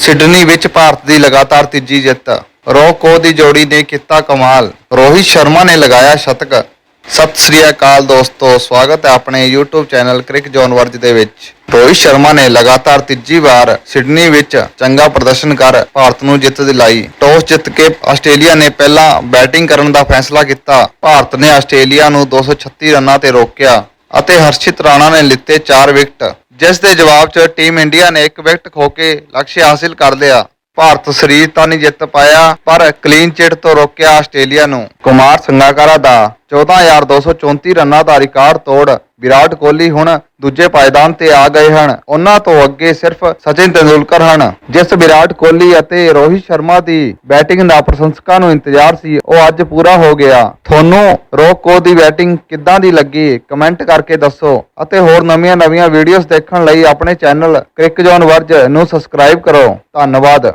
Sydney ਵਿੱਚ ਭਾਰਤ ਦੀ ਲਗਾਤਾਰ ਤੀਜੀ ਜਿੱਤ। ਰੋਕੋ ਦੀ ਜੋੜੀ ਨੇ ਕੀਤਾ ਕਮਾਲ। ਰੋਹਿਤ ਸ਼ਰਮਾ ਨੇ ਲਗਾਇਆ ਸ਼ਤਕ। ਸਤਿ ਸ੍ਰੀ ਅਕਾਲ ਦੋਸਤੋ, ਸਵਾਗਤ ਹੈ ਆਪਣੇ YouTube ਚੈਨਲ ਕ੍ਰਿਕ ਜੋਨ ਵਰਜ ਦੇ ਵਿੱਚ। ਰੋਹਿਤ ਸ਼ਰਮਾ ਨੇ ਲਗਾਤਾਰ ਤੀਜੀ ਵਾਰ ਸਿਡਨੀ ਵਿੱਚ ਚੰਗਾ ਪ੍ਰਦਰਸ਼ਨ ਕਰ ਭਾਰਤ ਨੂੰ ਜਿੱਤ ਦਿਲਾਈ। ਟੌਸ ਜਿੱਤ ਕੇ ਆਸਟ੍ਰੇਲੀਆ ਨੇ ਪਹਿਲਾਂ ਬੈਟਿੰਗ ਕਰਨ ਦਾ ਫੈਸਲਾ ਕੀਤਾ। ਭਾਰਤ ਨੇ ਆਸਟ੍ਰੇਲੀਆ ਨੂੰ 236 ਰਨਾਂ ਤੇ ਰੋਕਿਆ ਅਤੇ ਹਰਸ਼ਿਤ ਰਾਣਾ ਨੇ ਲਿੱਤੇ 4 ਵਿਕਟ। ਜਿਸ ਦੇ ਜਵਾਬ 'ਚ ਟੀਮ ਇੰਡੀਆ ਨੇ ਇੱਕ ਵਿਕਟ ਖੋ ਕੇ ਲਕਸ਼ ਹਾਸਿਲ ਕਰ ਲਿਆ। ਭਾਰਤ ਸਰੀਰ ਤਾਂ ਨਹੀਂ ਜਿੱਤ ਪਾਇਆ, ਪਰ ਕਲੀਨ ਚਿੱਟ ਤੋਂ ਰੋਕਿਆ ਆਸਟ੍ਰੇਲੀਆ ਨੂੰ। ਕੁਮਾਰ ਸੰਗਾਕਾਰਾ ਦਾ 14234 ਰਨਾਂ ਦਾ ਰਿਕਾਰਡ ਤੋੜ ਵਿਰਾਟ ਕੋਹਲੀ ਹੁਣ ਦੂਜੇ ਪਾਇਦਾਨ ਤੇ ਆ ਗਏ ਹਨ। ਉਹਨਾਂ ਤੋਂ ਅੱਗੇ ਸਿਰਫ ਸਚਿਨ ਤੇਂਦੁਲਕਰ ਹਨ। ਜਿਸ ਵਿਰਾਟ ਕੋਹਲੀ ਅਤੇ ਰੋਹਿਤ ਸ਼ਰਮਾ ਦੀ ਬੈਟਿੰਗ ਦਾ ਪ੍ਰਸ਼ੰਸਕਾਂ ਨੂੰ ਇੰਤਜ਼ਾਰ ਸੀ, ਉਹ ਅੱਜ ਪੂਰਾ ਹੋ ਗਿਆ। ਤੁਹਾਨੂੰ ਰੋਕ ਕੋ ਦੀ ਬੈਟਿੰਗ ਕਿੱਦਾਂ ਦੀ ਲੱਗੀ? ਕਮੈਂਟ ਕਰਕੇ ਦੱਸੋ। ਅਤੇ ਹੋਰ ਨਵੀਆਂ-ਨਵੀਆਂ ਵੀਡੀਓਜ਼ ਦੇਖਣ ਲਈ ਆਪਣੇ ਚੈਨਲ ਕ੍ਰਿਕ ਜੋਨ ਵਰਜ ਨੂੰ ਸਬਸਕ੍ਰਾਈਬ ਕਰੋ। ਧੰਨਵਾਦ।